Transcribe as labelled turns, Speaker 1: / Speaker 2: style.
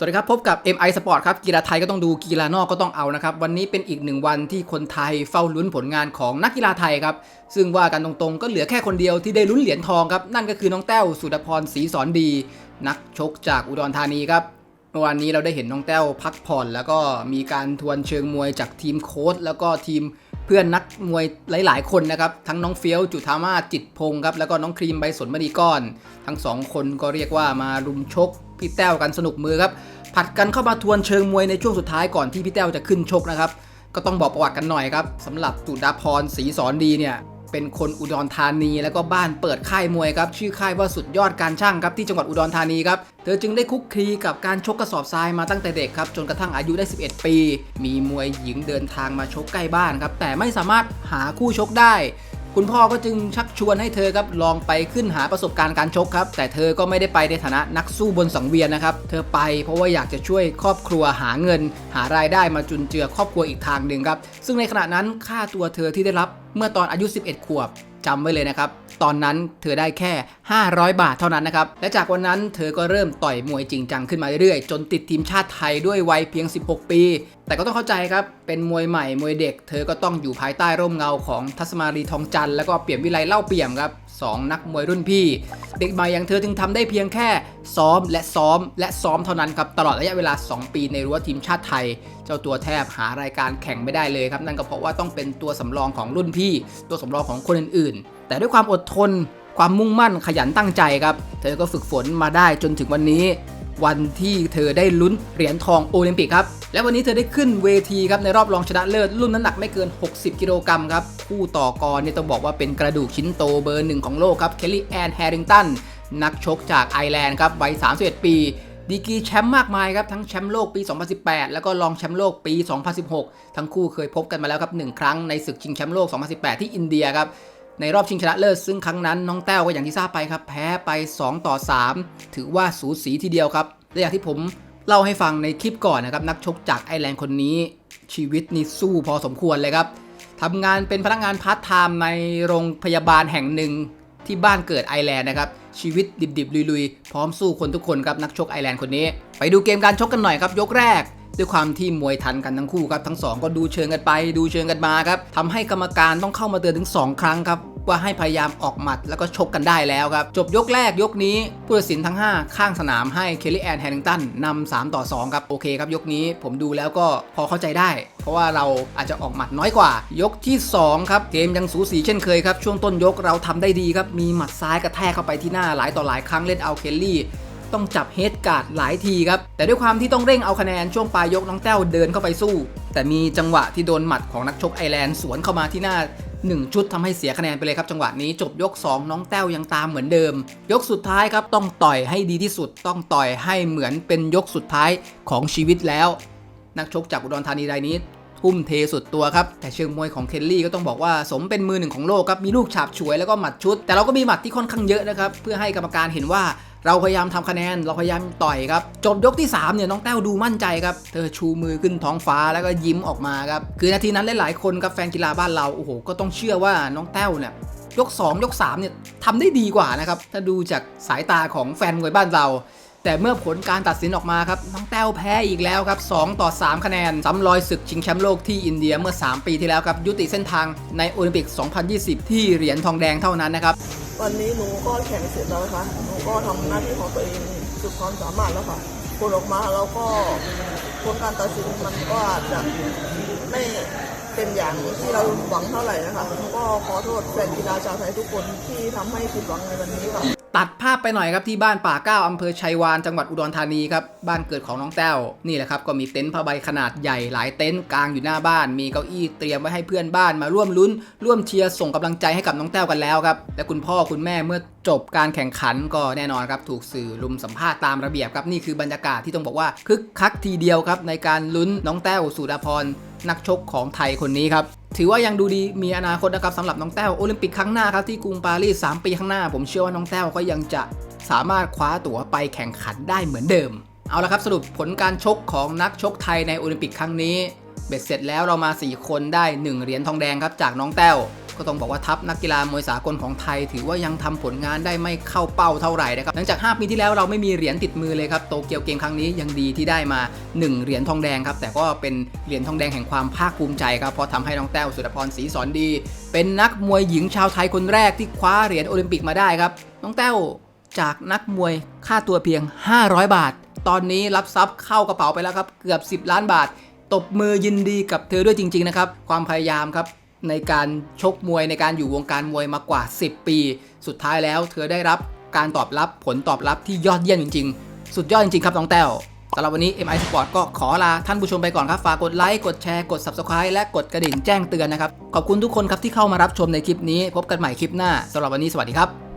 Speaker 1: สวัสดีครับ พบกับ MI Sport ครับ กีฬาไทยก็ต้องดูกีฬานอกก็ต้องเอานะครับ วันนี้เป็นอีกหนึ่งวันที่คนไทยเฝ้าลุ้นผลงานของนักกีฬาไทยครับ ซึ่งว่ากันตรงๆ ก็เหลือแค่คนเดียวที่ได้ลุ้นเหรียญทองครับ นั่นก็คือน้องแต้วสุดาพรศรีสอนดี นักชกจากอุดรธานีครับเมื่อวานนี้เราได้เห็นน้องแต้วพักผ่อน แล้วก็มีการทวนเชิงมวยจากทีมโค้ชแล้วก็ทีมเพื่อนนักมวยหลาย ๆ คนนะครับ ทั้งน้องเฟี้ยวจุธามาจิตพงศ์ครับแล้วก็น้องครีมใบสนมณีก้อน ทั้งสองคนก็เรียกว่ามารุมชก พี่แต้วกันสนุกมือครับผัดกันเข้ามาทวนเชิงมวยในช่วงสุดท้ายก่อนที่พี่แต้วจะขึ้นชกนะครับก็ต้องบอกประวัติกันหน่อยครับสำหรับจุดาพรศรีสอนดีเนี่ยเป็นคนอุดรธานีแล้วก็บ้านเปิดค่ายมวยครับชื่อค่ายว่าสุดยอดการช่างครับที่จังหวัดอุดรธานีครับเธอจึงได้คุกคลีกับการชกกระสอบทรายมาตั้งแต่เด็กครับจนกระทั่งอายุได้ 11 ปี มีมวยหญิงเดินทางมาชกใกล้บ้านครับแต่ไม่สามารถหาคู่ชกได้ คุณพ่อก็จึงชักชวนให้เธอครับลองไปขึ้นหาประสบการณ์การชกครับ แต่เธอก็ไม่ได้ไปในฐานะนักสู้บนสังเวียนนะครับ เธอไปเพราะว่าอยากจะช่วยครอบครัวหาเงิน หารายได้มาจุนเจือครอบครัวอีกทางหนึ่งครับ ซึ่งในขณะนั้นค่าตัวเธอที่ได้รับเมื่อตอนอายุ 11 ขวบจำไว้เลยนะครับ ตอนนั้นเธอได้แค่ 500 บาทเท่านั้นนะครับ และจากวันนั้นเธอก็เริ่มต่อยมวยจริงจังขึ้นมาเรื่อยๆ จนติดทีมชาติไทยด้วยวัยเพียง 16 ปี แต่ก็ต้องเข้าใจครับ เป็นมวยใหม่มวยเด็ก เธอก็ต้องอยู่ภายใต้ร่มเงาของทัศมารีทองจันทร์แล้วก็เปี่ยมวิไลเล่าเปี่ยมครับสองนักมวยรุ่นพี่ เด็กใหม่อย่างเธอจึงทำได้เพียงแค่ซ้อมและซ้อมและซ้อมเท่านั้นครับตลอดระยะเวลา 2 ปีในรั้วทีมชาติไทย เจ้าตัวแทบหารายการแข่งไม่ได้เลยครับนั่นก็เพราะว่าต้องเป็นตัวสำรองของรุ่นพี่ ตัวสำรองของคนอื่นๆ แต่ด้วยความอดทน ความมุ่งมั่นขยันตั้งใจครับ เธอก็ฝึกฝนมาได้จนถึงวันนี้ วันที่เธอได้ลุ้นเหรียญทองโอลิมปิกครับ และวันนี้เธอได้ขึ้นเวทีครับในรอบรองชนะเลิศรุ่นน้ำหนักไม่เกิน 60 กิโลกรัมครับคู่ต่อกรเนี่ยต้องบอกว่าเป็นกระดูกชิ้นโตเบอร์หนึ่งของโลกครับเคลลี่แอนแฮริงตันนักชกจากไอร์แลนด์ครับวัย31 ปีดีกีแชมป์มากมายครับ ทั้งแชมป์โลกปี 2018 แล้วก็รองแชมป์โลกปี 2016 ทั้งคู่เคยพบกันมาแล้วครับหนึ่งครั้งในศึกชิงแชมป์โลก 2018 ที่อินเดียครับ ในรอบชิงชนะเลิศซึ่งครั้งนั้นน้องแต้วก็อย่างที่ทราบไปครับ แพ้ไป 2 ต่อ 3 ถือว่าสูสีทีเดียวครับและอย่างที่ผมเล่าให้ฟังในคลิปก่อนนะครับนักชกจากไอร์แลนด์คนนี้ ชีวิตนี่สู้พอสมควรเลยครับทำงานเป็นพนักงานพาร์ทไทม์ในโรงพยาบาลแห่งหนึ่งที่บ้านเกิดไอแลนด์นะครับ ชีวิตดิบๆ ลุยๆ พร้อมสู้คนทุกคนครับ นักชกไอแลนด์คนนี้ ไปดูเกมการชกกันหน่อยครับ ยกแรก ด้วยความที่มวยทันกันทั้งคู่ครับ ทั้งสองก็ดูเชิงกันไป ดูเชิงกันมาครับทำให้กรรมการต้องเข้ามาเตือนถึง 2 ครั้งครับ ว่าให้พยายามออกหมัดแล้วก็ชกกันได้แล้วครับ จบยกแรกยกนี้ผู้ตัดสินทั้ง 5 ข้างสนามให้เคลลี่แอนแฮนนิงตันนำ3ต่อ 2 ครับ โอเคครับ ยกนี้ผมดูแล้วก็พอเข้าใจได้ เพราะว่าเราอาจจะออกหมัดน้อยกว่า ยกที่ 2 ครับเกมยังสูสีเช่นเคยครับ ช่วงต้นยกเราทำได้ดีครับ มีหมัดซ้ายกระแทกเข้าไปที่หน้าหลายต่อหลายครั้งเล่นเอาเคลลี่ต้องจับเฮดการ์ดหลายทีครับ แต่ด้วยความที่ต้องเร่งเอาคะแนนช่วงปลายยกน้องแต้วเดินเข้าไปสู้ แต่มีจังหวะที่โดนหมัดของนักชกไอร์แลนด์สวนเข้ามาที่หน้า 1 ชุดทำให้เสียคะแนนไปเลยครับจังหวะนี้จบยก 2 น้องแต้วยังตามเหมือนเดิม ยกสุดท้ายครับต้องต่อยให้ดีที่สุด ต้องต่อยให้เหมือนเป็นยกสุดท้ายของชีวิตแล้ว นักชกจากอุดรธานีรายนี้ทุ่มเทสุดตัวครับ แต่เชิงมวยของเคลลี่ก็ต้องบอกว่าสมเป็นมือหนึ่งของโลกครับ มีลูกฉาบฉวยแล้วก็หมัดชุด แต่เราก็มีหมัดที่ค่อนข้างเยอะนะครับ เพื่อให้กรรมการเห็นว่า เราพยายามทำคะแนนเราพยายามต่อยครับจบยกที่3เนี่ยน้องแต้วดูมั่นใจครับเธอชูมือขึ้นท้องฟ้าแล้วก็ยิ้มออกมาครับคือนาทีนั้นหลายๆคนครับแฟนกีฬาบ้านเราโอ้โหก็ต้องเชื่อว่าน้องแต้วเนี่ยยก 2 ยก3เนี่ยทำได้ดีกว่านะครับถ้าดูจากสายตาของแฟนมวยบ้านเรา แต่เมื่อผลการตัดสินออกมาครับน้องแต้วแพ้อีกแล้วครับ 2 ต่อ 3 คะแนนซ้ำรอยศึกชิงแชมป์โลกที่อินเดียเมื่อ 3 ปีที่แล้วครับ ยุติเส้นทางในโอลิมปิก 2020 ที่เหรียญทองแดงเท่านั้นนะครับ
Speaker 2: วันนี้หนูก็แข่งเสร็จแล้วนะคะหนูก็ทำหน้าที่ของตัวเองสุดความสามารถแล้วค่ะผลออกมาแล้วก็ผลการตัดสินมันก็อาจจะไม่เป็นอย่างที่เราหวังเท่าไหร่นะคะหนูก็ขอโทษแฟนกีฬาชาวไทยทุกคนที่ทำให้ผิดหวังในวันนี้ค่ะ
Speaker 1: ตัดภาพไปหน่อยครับที่บ้านป่าเก้าอำเภอชัยวานจังหวัดอุดรธานีครับบ้านเกิดของน้องแต้วนี่แหละครับก็มีเต็นท์ผ้าใบขนาดใหญ่หลายเต็นท์กลางอยู่หน้าบ้าน มีเก้าอี้เตรียมไว้ให้เพื่อนบ้านมาร่วมลุ้น ร่วมเชียร์ส่งกำลังใจให้กับน้องแต้วกันแล้วครับและคุณพ่อคุณแม่เมื่อจบการแข่งขันก็แน่นอนครับถูกสื่อลุมสัมภาษณ์ตามระเบียบครับนี่คือบรรยากาศที่ต้องบอกว่าคึกคักทีเดียวครับในการลุ้นน้องแต้วสุดาพรนักชกของไทยคนนี้ครับ ถือว่ายังดูดีมีอนาคตนะครับสำหรับน้องแต้วโอลิมปิกครั้งหน้าครับที่กรุงปารีส3ปีข้างหน้า ผมเชื่อว่าน้องแต้วก็ยังจะสามารถคว้าตั๋วไปแข่งขันได้เหมือนเดิม เอาละครับสรุปผลการชกของนักชกไทยในโอลิมปิกครั้งนี้ เบ็ดเสร็จแล้วเรามา 4 คนได้ 1 เหรียญทองแดงครับจากน้องแต้ว ก็ต้องบอกว่าทัพนักกีฬามวยสากลของไทย ถือว่ายังทำผลงานได้ไม่เข้าเป้าเท่าไหร่นะครับหลังจาก 5 ปีที่แล้วเราไม่มีเหรียญติดมือเลยครับโตเกียวเกมครั้งนี้ยังดีที่ได้มา 1 เหรียญทองแดงครับแต่ก็เป็นเหรียญทองแดงแห่งความภาคภูมิใจครับเพราะทำให้น้องแต้วสุดพรศรีสอนดี เป็นนักมวยหญิงชาวไทยคนแรกที่คว้าเหรียญโอลิมปิกมาได้ครับน้องแต้วจากนักมวยค่าตัวเพียง 500 บาท ตอนนี้รับทรัพย์เข้ากระเป๋าไปแล้วครับเกือบ 10 ล้านบาท ตบมือยินดีกับเธอด้วยจริง ๆ นะครับ ความพยายามครับ ในการชกมวยในการอยู่วงการมวยมากว่า 10 ปี สุดท้ายแล้วเธอได้รับการตอบรับผลตอบรับที่ยอดเยี่ยมจริง ๆ สุดยอดจริงๆ ครับน้องแต้วสำหรับวันนี้ MI Sport ก็ขอลาท่านผู้ชมไปก่อนครับ ฝากกดไลค์ กดแชร์ กด Subscribe และกดกระดิ่งแจ้งเตือนนะครับ ขอบคุณทุกคนครับที่เข้ามารับชมในคลิปนี้ พบกันใหม่คลิปหน้าสำหรับวันนี้สวัสดีครับ